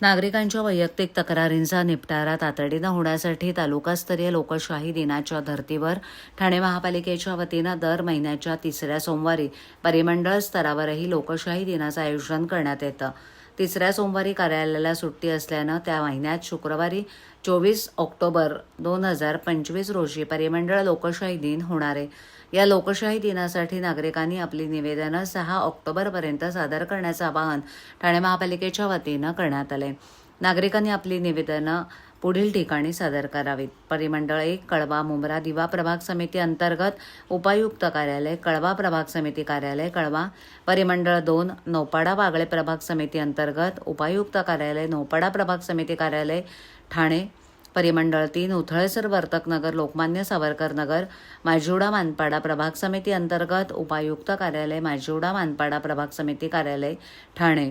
नागरिकांच्या वैयक्तिक तक्रारींचा निपटारा तातडीनं होण्यासाठी तालुकास्तरीय लोकशाही दिनाच्या धर्तीवर ठाणे महापालिकेच्या वतीनं दर महिन्याच्या तिसऱ्या सोमवारी परिमंडळ स्तरावरही लोकशाही दिनाचं आयोजन करण्यात येतं. तिसऱ्या सोमवारी कार्यालयाला सुट्टी असल्यानं त्या महिन्यात शुक्रवारी चोवीस ऑक्टोबर दोन हजार पंचवीस रोजी परिमंडळ लोकशाही दिन होणार आहे. या लोकशाही दिनासाठी नागरिकांनी आपली निवेदनं सहा ऑक्टोबरपर्यंत सादर करण्याचं आवाहन ठाणे महापालिकेच्या वतीनं करण्यात आले नागरिकांनी आपली निवेदनं पुढील ठिकाणी सादर करावीत. परिमंडळ एक कळवा मुंब्रा दिवा प्रभाग समिती अंतर्गत उपायुक्त कार्यालय कळवा प्रभाग समिती कार्यालय कळवा परिमंडळ दोन नौपाडा बागळे प्रभाग समिती अंतर्गत उपायुक्त कार्यालय नौपाडा प्रभाग समिती कार्यालय ठाणे परिमंडळ तीन उथळेसर वर्तकनगर लोकमान्य सावरकर नगर माजिवडा मानपाडा प्रभाग समिती अंतर्गत उपायुक्त कार्यालय माजिवडा मानपाडा प्रभाग समिती कार्यालय ठाणे.